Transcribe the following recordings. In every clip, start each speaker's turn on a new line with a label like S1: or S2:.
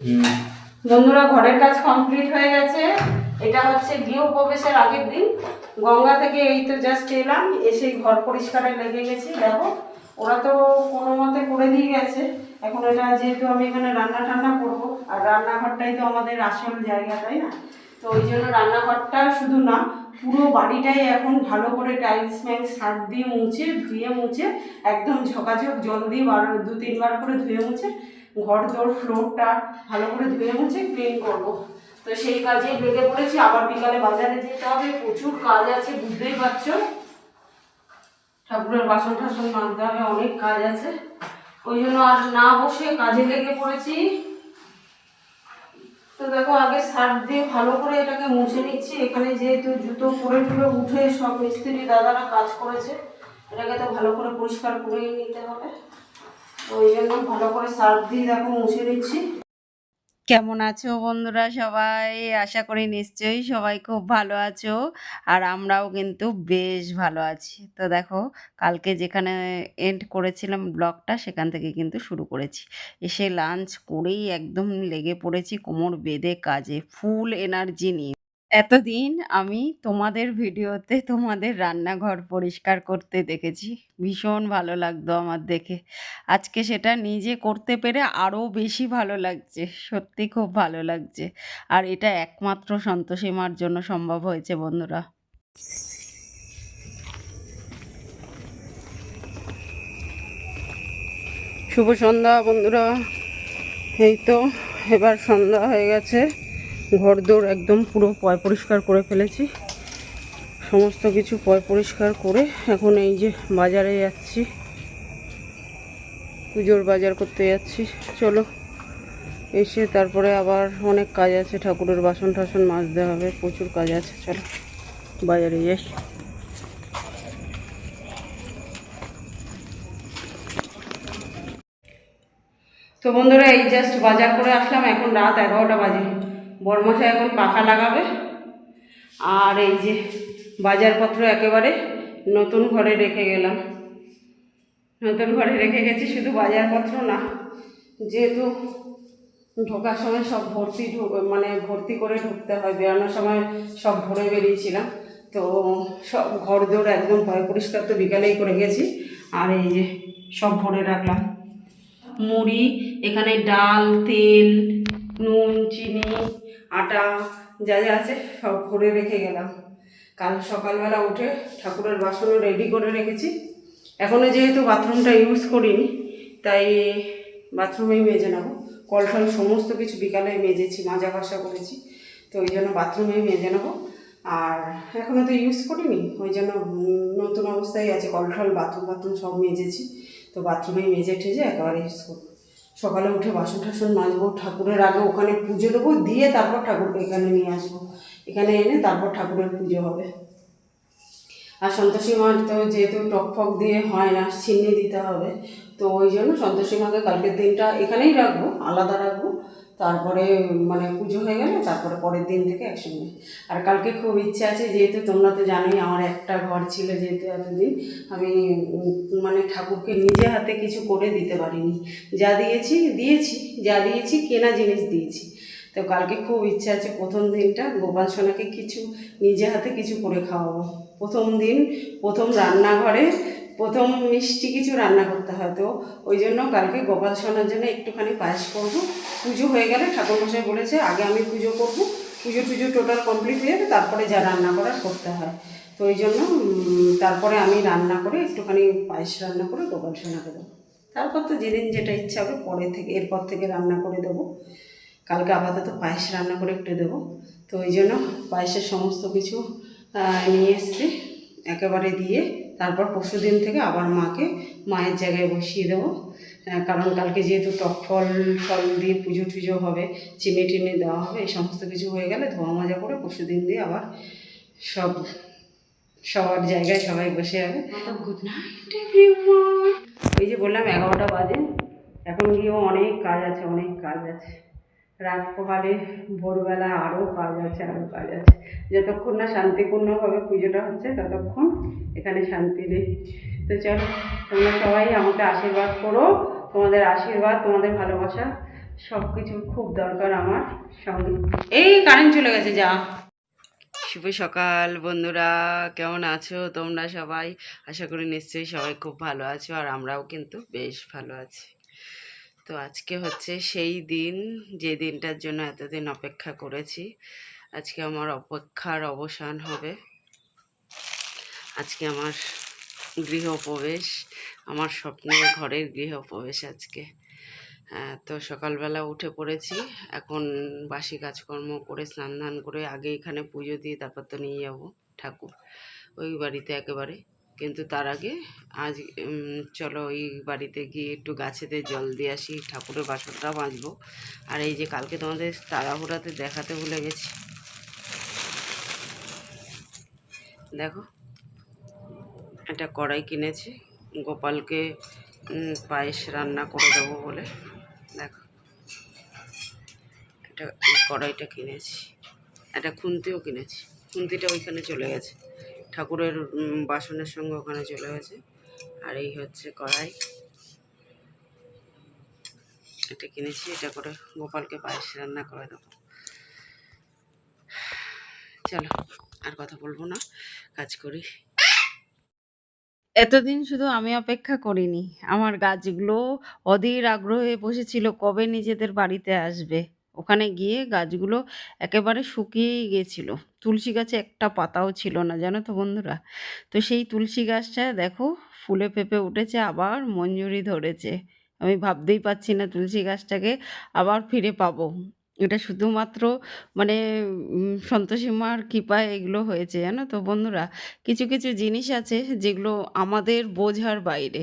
S1: বন্ধুরা, ঘরের কাজ কমপ্লিট হয়ে গেছে। এটা হচ্ছে গৃহ প্রবেশের আগের দিন। গঙ্গা থেকে এই তো জাস্ট এলাম, এসে ঘর পরিষ্কারে লেগে গেছি। দেখো, ওরা তো কোনো মতে করে দিয়ে গেছে। এখন এটা যেহেতু আমি এখানে রান্না টান্না করব, আর রান্নাঘরটাই তো আমাদের আসল জায়গা, তাই না? তো ওই জন্য রান্নাঘরটা শুধু না, পুরো বাড়িটাই এখন ভালো করে টাইলস মাইলস সার দিয়ে মুছে, ধুয়ে মুছে, একদম ঝকাঝক জল দিয়ে বার দু তিনবার করে ধুয়ে মুছে ঘর দোর ফ্লোরটা ভালো করে ধুয়ে মুছে ক্লিন করব। তো সেই কাজে লেগে পড়েছি। আবার বিকালে বাজারে যেতে হবে। প্রচুর কাজ আছে, বুঝতেই পারছ? ঠাকুরের বাসন টাসন মানতে হবে, অনেক কাজ আছে। ওই জন্য আর না বসে কাজে লেগে পড়েছি। তো দেখো, আগে সার্ফ দিয়ে ভালো করে এটাকে মুছে নিচ্ছি। এখানে যেহেতু জুতো পরে টুরে উঠে সব মিস্ত্রি দাদারা কাজ করেছে, এটাকে তো ভালো করে পরিষ্কার করেই নিতে হবে।
S2: কেমন আছো বন্ধুরা সবাই? আশা করি নিশ্চয়ই সবাই খুব ভালো আছো, আর আমরাও কিন্তু বেশ ভালো আছি। তো দেখো, কালকে যেখানে এন্ড করেছিলাম ব্লগটা সেখান থেকে কিন্তু শুরু করেছি। এসে লাঞ্চ করেই একদম লেগে পড়েছি, কোমর বেঁধে কাজে ফুল এনার্জি নিয়ে। এতদিন আমি তোমাদের ভিডিওতে তোমাদের রান্নাঘর পরিষ্কার করতে দেখেছি। ভীষণ ভালো লাগতো আমার দেখে। আজকে সেটা নিজে করতে পেরে আরও বেশি ভালো লাগছে। সত্যি খুব ভালো লাগছে। আর এটা একমাত্র সন্তোষী মার জন্য সম্ভব হয়েছে, বন্ধুরা। শুভ সন্ধ্যা, বন্ধুরা। এই তো, এবার সন্ধ্যা হয়ে গেছে। ঘর দৌড় একদম পুরো পয় পরিষ্কার করে ফেলেছি। সমস্ত কিছু পয় পরিষ্কার করে এখন এই যে বাজারে যাচ্ছি। পুজোর বাজার করতে যাচ্ছি। চলো, এসে তারপরে আবার অনেক কাজ আছে, ঠাকুরের বাসন টাসন মাজতে হবে, প্রচুর কাজ আছে, চলো বাজারে যাই।
S1: তো বন্ধুরা, এই জাস্ট বাজার করে আসলাম, এখন রাত এগারোটা বাজে। বরমশাই এখন পাখা লাগাবে। আর এই যে বাজারপত্র একেবারে নতুন ঘরে রেখে গেলাম। নতুন ঘরে রেখে গেছি, শুধু বাজারপত্র না, যেহেতু ঢোকার সময় সব ভর্তি মানে ভর্তি করে ঢুকতে হয়, বেরোনোর সময় সব ভরে বেরিয়েছিলাম। তো সব ঘর দৌড় একদম ভয় পরিষ্কার তো বিকালেই করে গেছি। আর এই যে সব ভরে রাখলাম। মুড়ি, এখানে ডাল, তেল, নুন, চিনি আটা যা যা আছে সব ভরে রেখে গেলাম। কাল সকালবেলা উঠে ঠাকুরের বাসনও রেডি করে রেখেছি। এখনও যেহেতু বাথরুমটা ইউজ করিনি, তাই বাথরুমেই মেজে নেব। কল টল সমস্ত কিছু বিকালে মেজেছি, মাজা ঘষা করেছি, তো ওই জন্য বাথরুমেই মেজে নেব। আর এখনও তো ইউজ করিনি, ওই জন্য নতুন অবস্থায় আছে কল টল, বাথরুম বাথরুম সব মেজেছি। তো বাথরুমে মেজে ঠেজে একেবারে ইউজ করব। সকালে উঠে বাসন টাসন মাজবো, ঠাকুরের আগে ওখানে পুজো দেবো, দিয়ে তারপর ঠাকুরকে এখানে নিয়ে আসব। এখানে এনে তারপর ঠাকুরের পুজো হবে। আর সন্তোষী মার তো যেহেতু টক ফক দিয়ে হয় না ছিনিয়ে দিতে হবে, তো ওই জন্য সন্তোষী মাকে কালকের দিনটা এখানেই রাখব, আলাদা রাখব। তারপরে মানে পুজো হয়ে গেলে, তারপরে পরের দিন থেকে একসঙ্গে। আর কালকে খুব ইচ্ছা আছে, যেহেতু তোমরা তো জানোই, আমার একটা ঘর ছিল যেহেতু এতদিন, আমি মানে ঠাকুরকে নিজে হাতে কিছু করে দিতে পারিনি। যা দিয়েছি দিয়েছি, যা দিয়েছি, কেনা জিনিস দিয়েছি। তো কালকে খুব ইচ্ছা আছে, প্রথম দিনটা গোপাল সোনাকে কিছু, নিজে হাতে কিছু করে খাওয়াবো। প্রথম দিন, প্রথম রান্নাঘরে প্রথম মিষ্টি কিছু রান্না করতে হয়, তো ওই জন্য কালকে গোপাল সোনার জন্য একটুখানি পায়েস করব। পুজো হয়ে গেলে ঠাকুরমশাই বলেছে, আগে আমি পুজো করব। পুজো টুজো টোটাল কমপ্লিট হয়ে যাবে, তারপরে যা রান্না করার করতে হয়। তো ওই জন্য তারপরে আমি রান্না করে একটুখানি পায়েস রান্না করে গোপাল সোনাকে দেবো। তারপর তো যেদিন যেটা ইচ্ছা হবে পরে থেকে, এরপর থেকে রান্না করে দেবো। কালকে আপাতত পায়েস রান্না করে একটু দেবো। তো ওই জন্য পায়েসের সমস্ত কিছু নিয়ে এসছি। একেবারে দিয়ে তারপর পরশু দিন থেকে আবার মাকে মায়ের জায়গায় বসিয়ে দেবো। কারণ কালকে যেহেতু টক ফল ফল দিয়ে পুজো টুজো হবে চিনি টিনি দেওয়া হবে এই সমস্ত কিছু হয়ে গেলে ধোয়া মাজা করে পরশু দিন দিয়ে আবার সব সবার জায়গায় সবাই বসে যাবে। গুড নাইট ওই যে বললাম এগারোটা বাজে এখন গিয়েও অনেক কাজ আছে অনেক কাজ আছে। রাত পোহালে ভোরবেলা আরও কাজ আছে আরও কাজ আছে। যতক্ষণ না শান্তিপূর্ণভাবে পুজোটা হচ্ছে, ততক্ষণ এখানে শান্তি নেই। তো চলো, তোমরা সবাই আমাকে আশীর্বাদ করো, তোমাদের আশীর্বাদ, তোমাদের ভালোবাসা
S3: সব কিছু খুব দরকার আমার সঙ্গে। এই কারেন্ট চলে গেছে, যা।
S1: শুভ সকাল, বন্ধুরা। কেমন আছো তোমরা সবাই? আশা করি নিশ্চয়ই সবাই খুব ভালো আছো, আর আমরাও কিন্তু বেশ ভালো আছি। তো আজকে হচ্ছে সেই দিন যে দিনটার জন্য এতদিন অপেক্ষা করেছি। আজকে আমার অপেক্ষার অবসান হবে। আজকে আমার গৃহপ্রবেশ আমার স্বপ্নের ঘরের গৃহপ্রবেশ আজকে। হ্যাঁ, তো সকালবেলা উঠে পড়েছি। এখন বাসি কাজকর্ম করে স্নান করে আগে এখানে পুজো দিয়ে তারপর তো নিয়ে যাব ঠাকুর। ওই বাড়িতে একেবারে। কিন্তু তার আগে আজ চলো ওই বাড়িতে গিয়ে একটু গাছেতে জল দিয়ে আসি, ঠাকুরের বাসনটা মাজবো। আর এই যে কালকে তোমাদের তাড়াহুড়াতে দেখাতে ভুলে গেছি। দেখো, একটা কড়াই কিনেছি, গোপালকে পায়েস রান্না করে দেবো বলে। দেখো এটা কড়াইটা কিনেছি, একটা খুন্তিও কিনেছি, খুন্তিটা ওইখানে চলে গেছে। ঠাকুরের বাসনের সঙ্গে ওখানে চলে গেছে। আর এই হচ্ছে কড়াই। এটা কিনেছি, এটা করে গোপালকে পায়েস রান্না করে দেবো। চলো, আর কথা বলব না, কাজ করি। এতদিন শুধু আমি অপেক্ষা করিনি, আমার গাছগুলো অধীর আগ্রহে বসেছিল কবে নিজেদের বাড়িতে আসবে। ওখানে গিয়ে গাছগুলো একেবারে শুকিয়েই গেছিল। তুলসী গাছে একটা পাতাও ছিল না, জানো তো বন্ধুরা? তো সেই তুলসী গাছটা দেখো, ফুলে পেঁপে উঠেছে, আবার মঞ্জুরি ধরেছে। আমি ভাবতেই পারছি না তুলসী গাছটাকে আবার ফিরে পাবো। এটা শুধুমাত্র মানে সন্তোষীমার কৃপায় এগুলো হয়েছে, জানো তো বন্ধুরা? কিছু কিছু জিনিস আছে যেগুলো আমাদের বোঝার বাইরে।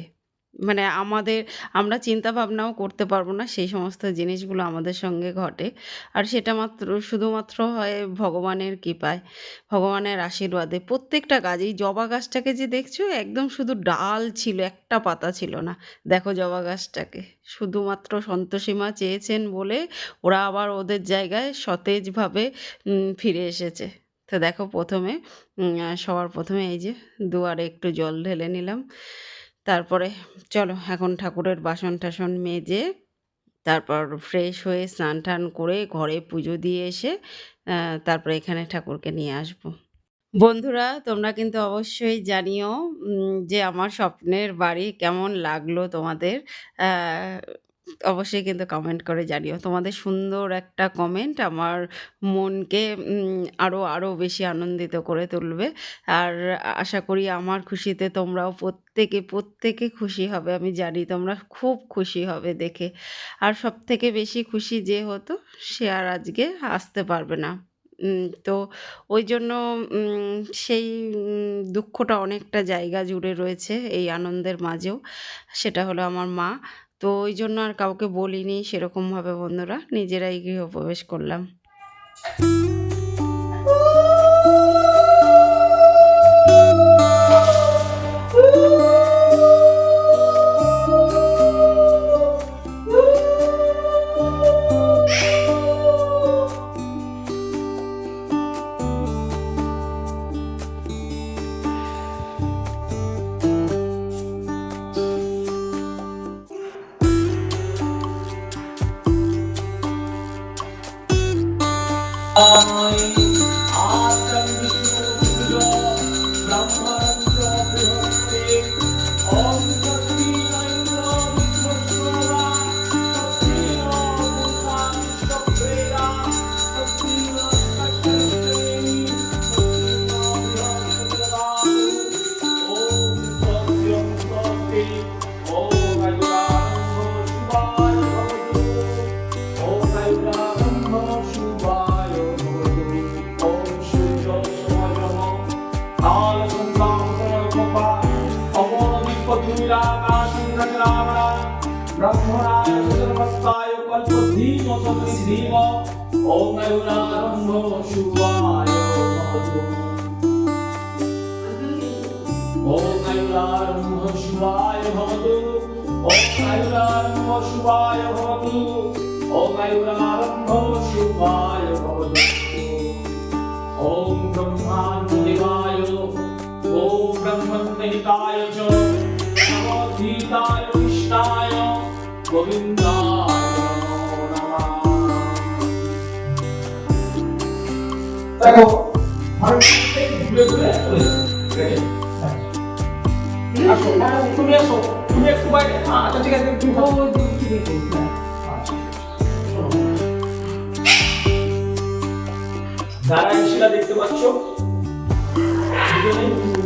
S1: মানে আমাদের, আমরা চিন্তা ভাবনাও করতে পারব না সেই সমস্ত জিনিসগুলো আমাদের সঙ্গে ঘটে। আর সেটা মাত্র, শুধুমাত্র হয় ভগবানের কৃপায়, ভগবানের আশীর্বাদে। প্রত্যেকটা গাছ এই জবা গাছটাকে যে দেখছ, একদম শুধু ডাল ছিল, একটা পাতা ছিল না। দেখো জবা গাছটাকে। শুধুমাত্র সন্তোষীমা চেয়েছেন বলে ওরা আবার ওদের জায়গায় সতেজভাবে ফিরে এসেছে। তো দেখো প্রথমে সবার প্রথমে এই যে দুয়ারে একটু জল ঢেলে নিলাম। তারপরে চলো এখন ঠাকুরের বাসন টাসন মেজে তারপর ফ্রেশ হয়ে স্নান টান করে ঘরে পুজো দিয়ে এসে তারপর এখানে ঠাকুরকে নিয়ে আসব। বন্ধুরা, তোমরা কিন্তু অবশ্যই জানিও যে আমার স্বপ্নের বাড়ি কেমন লাগল তোমাদের? অবশ্যই কিন্তু কমেন্ট করে জানিও। তোমাদের সুন্দর একটা কমেন্ট আমার মনকে আরও আরও আরও বেশি আনন্দিত করে তুলবে। আর আশা করি আমার খুশিতে তোমরাও প্রত্যেকে প্রত্যেকে খুশি হবে, আমি জানি তোমরা খুব খুশি হবে দেখে। আর সব থেকে বেশি খুশি যে হতো, সে আর আজকে আসতে পারবে না। তো ওই জন্য সেই দুঃখটা অনেকটা জায়গা জুড়ে রয়েছে এই আনন্দের মাঝেও। সেটা হলো আমার মা। তো ওই জন্য আর কাউকে বলিনি সেরকমভাবে বন্ধুরা নিজেরাই গৃহপ্রবেশ করলাম।
S4: ॐ ऐलारम्भ शिवाय भवतु ॐ ऐलारम्भ शिवाय भवतु ॐ ऐलारम्भ शिवाय भवतु ॐ ब्रह्माण्डदेवाय ॐ ब्रह्मनिहिताय च नमोऽधीताय विष्णाय गोविन्दाय দেখো ভারত ভুলে ভুলে আসো, হ্যাঁ, তুমি আসো তুমি একটু বাইরে আচ্ছা ঠিক আছে তুমি। আচ্ছা, যারা এই দেখতে পাচ্ছ প্রচোদয়াৎ।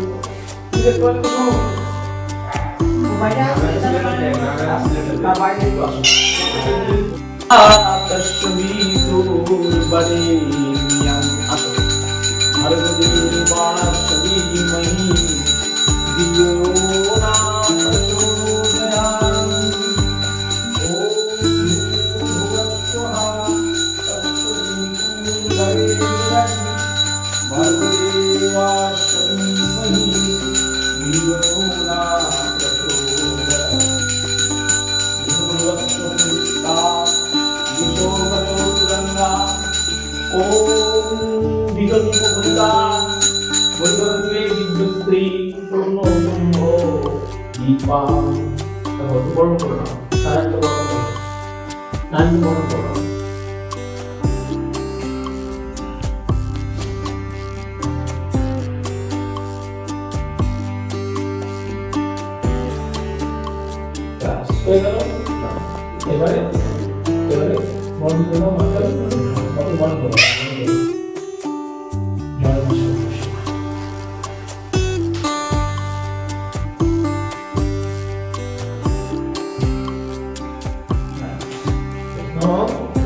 S4: এবারে এবারে বন্ধ করো মাথা কত বন্ধ করো জয়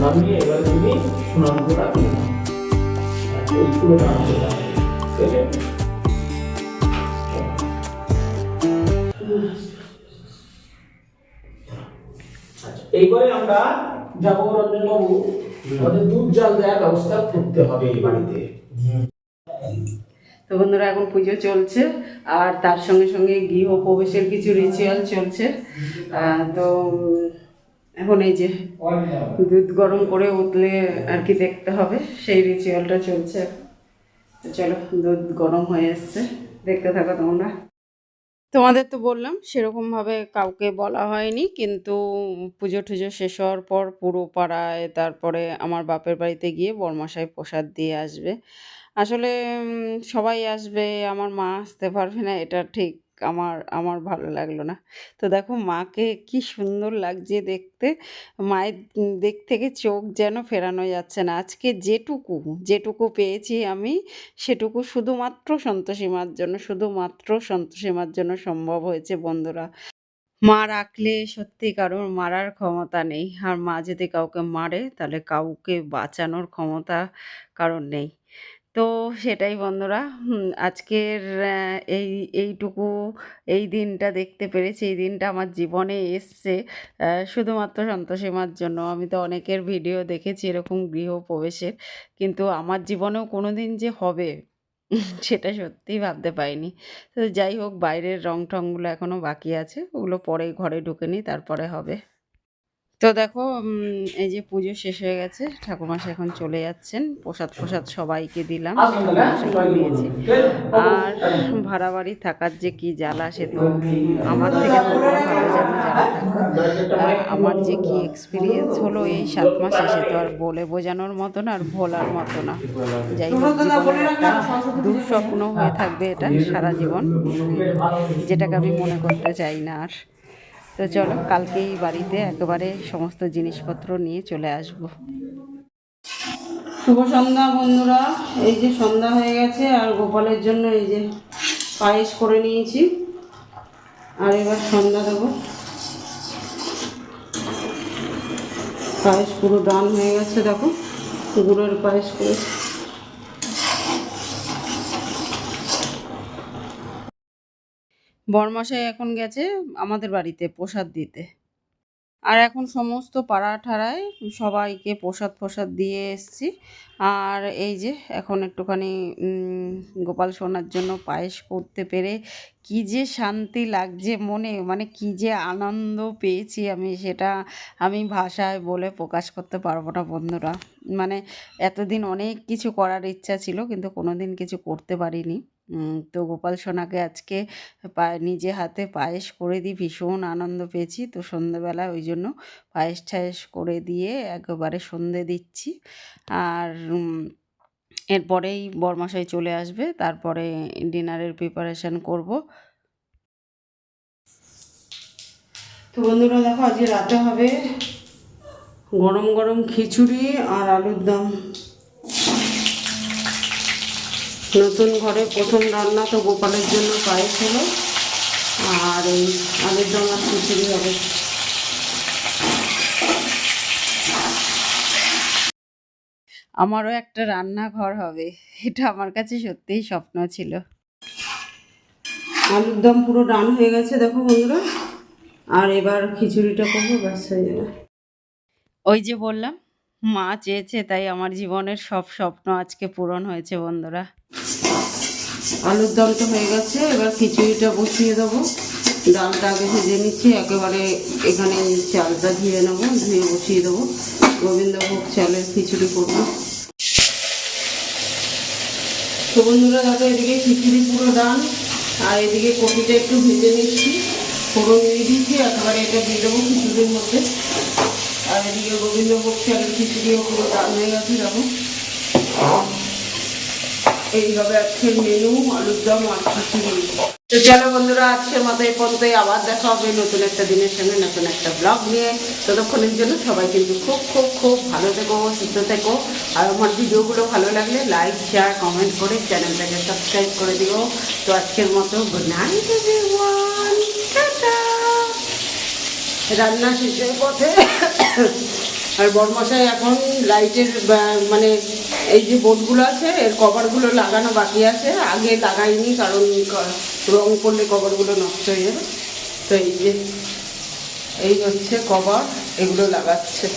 S4: নামিয়ে এবারে তুমি আচ্ছা, এইবারে আমরা যাব রঞ্জন বাবু আমাদের দুধ জাল দেওয়ার ব্যবস্থা করতে হবে এই বাড়িতে।
S1: তো বন্ধুরা এখন পুজো চলছে আর তার সঙ্গে সঙ্গে গৃহ প্রবেশের কিছু রিচুয়াল চলছে। তো এখন এই যে দুধ গরম করে উতলে আর কি দেখতে হবে সেই রিচুয়ালটা চলছে। চলো দুধ গরম হয়ে এসছে। দেখতে থাকো তোমরা। তোমাদের তো বললাম সেরকমভাবে কাউকে বলা হয়নি কিন্তু পুজো টুজো শেষ হওয়ার পর পুরো পাড়ায় তারপরে আমার বাপের বাড়িতে গিয়ে বরমাসায় প্রসাদ দিয়ে আসবে। আসলে সবাই আসবে আমার মা আসতে পারবে না এটা ঠিক। আমার আমার ভালো লাগল না। তো দেখো মাকে কি সুন্দর লাগছে দেখতে। মায়ের দিক থেকে চোখ যেন ফেরানো যাচ্ছে না। আজকে যেটুকু যেটুকু পেয়েছি আমি, সেটুকু শুধুমাত্র সন্তোষী মার জন্য, শুধুমাত্র সন্তোষী মার জন্য সম্ভব হয়েছে বন্ধুরা। মা রাখলে সত্যি কারোর মারার ক্ষমতা নেই। আর মা যদি কাউকে মারে, তাহলে কাউকে বাঁচানোর ক্ষমতা কারোর নেই। তো সেটাই বন্ধুরা আজকের এই, এইটুকু, এই দিনটা দেখতে পেরেছি, এই দিনটা আমার জীবনে এসছে শুধুমাত্র সন্তোষীমার জন্য। আমি তো অনেকের ভিডিও দেখেছি এরকম গৃহপ্রবেশের, কিন্তু আমার জীবনেও কোনো দিন যে হবে, সেটা সত্যিই ভাবতে পারিনি। তো যাই হোক, বাইরের রং টংগুলো এখনও বাকি আছে, ওগুলো পরে ঘরে ঢুকে নিই, তারপরে হবে। তো দেখো এই যে পুজো শেষ হয়ে গেছে ঠাকুরমাশা এখন চলে যাচ্ছেন। প্রসাদ প্রসাদ সবাইকে দিলাম আর ভাড়া বাড়ি থাকার যে কি জ্বালা, সে তো আমার থেকে আমার যে কি এক্সপিরিয়েন্স হলো এই সাত মাস এসে তো আর বলে বোঝানোর মতো না, আর ভোলার মতো না। যাই দুঃস্বপ্ন হয়ে থাকবে এটা সারা জীবন, যেটাকে আমি মনে করতে চাই না আর। তো চলো, কালকেই বাড়িতে একেবারে সমস্ত জিনিসপত্র নিয়ে চলে আসব। শুভ সন্ধ্যা বন্ধুরা, এই যে সন্ধ্যা হয়ে গেছে আর গোপালের জন্য এই যে পায়েস করে নিয়েছি। আর এবার সন্ধ্যা দেবো। পায়েস পুরো দান হয়ে গেছে, দেখো, গুড়ের পায়েস করেছি। বরমশাই এখন গেছে আমাদের বাড়িতে প্রসাদ দিতে। আর এখন সমস্ত পাড়া ঠাড়ায় সবাইকে প্রসাদ প্রসাদ দিয়ে এসছি। আর এই যে এখন একটুখানি গোপাল সোনার জন্য পায়েস করতে পেরে কি যে শান্তি লাগছে মনে মানে কি যে আনন্দ পেয়েছি আমি সেটা আমি ভাষায় বলে প্রকাশ করতে পারব না বন্ধুরা। মানে এতদিন অনেক কিছু করার ইচ্ছা ছিল কিন্তু কোনোদিন কিছু করতে পারিনি। তো গোপাল সোনাকে আজকে নিজে হাতে পায়েস করে দিই, ভীষণ আনন্দ পেয়েছি। তো সন্ধেবেলা ওই জন্য পায়েস ঠায়েস করে দিয়ে একেবারে সন্ধে দিচ্ছি। আর
S2: এরপরেই বরমশাই চলে আসবে, তারপরে ডিনারের প্রিপারেশন করব।
S1: তো বন্ধুরা, দেখো আজকে রাতে হবে গরম গরম খিচুড়ি আর আলুর দম। নতুন ঘরে প্রথম রান্না তো গোপালের জন্য পায়েস হলো। আর এই আলুর দম আর খিচুড়ি হবে।
S2: আমারও একটা রান্নাঘর হবে। এটা আমার কাছে সত্যিই স্বপ্ন ছিল।
S1: আলুর দম পুরো ডান হয়ে গেছে দেখো বন্ধুরা। আর এবার খিচুড়িটা করব ব্যাস হয়ে যাবে।
S2: ওই যে বললাম মা চেয়েছে তাই আমার জীবনের সব স্বপ্ন আজকে পূরণ হয়েছে বন্ধুরা।
S1: আলুর দম তো হয়ে গেছে, এবার খিচুড়িটা বসিয়ে দেবো। ডালটা আগে ভেজে নিচ্ছি, একেবারে এখানে চালটা ধুয়ে নেব, ধুয়ে বসিয়ে দেবো। গোবিন্দভোগ চালের খিচুড়ি করব। তো বন্ধুরা, দেখো এদিকে খিচুড়ি পুরো ডান আর এদিকে কপিটা একটু ভেজে নিচ্ছি। ফোড়ন দিয়ে দিচ্ছি একেবারে এটা দিয়ে দেবো খিচুড়ির মধ্যে। আর এদিকে গোবিন্দভোগ চালের খিচুড়িও পুরো ডান হয়ে গেছে, দেখো। এইভাবে আজকের মেনু আলুর দম আর খিচুড়ি তো চলো বন্ধুরা, আজকের মতো এই পর্যন্তই। আবার দেখা হবে নতুন একটা দিনের সঙ্গে, নতুন একটা ব্লগ নিয়ে। ততক্ষণের জন্য সবাই কিন্তু খুব খুব খুব ভালো থেকো, সুস্থ থেকো। আর আমার ভিডিওগুলো ভালো লাগলে লাইক শেয়ার কমেন্ট করে চ্যানেলটাকে সাবস্ক্রাইব করে দিও। তো আজকের মতো গুড নাইট রান্না শেষের পথে আর বরমশাই এখন লাইটের মানে এই যে বোর্ডগুলো আছে, এর কভারগুলো লাগানো বাকি আছে। আগে লাগাইনি, কারণ রং করলে কভারগুলো নষ্ট হয়ে যাবে। তো এই যে, এই হচ্ছে কভার, এগুলো লাগাচ্ছে।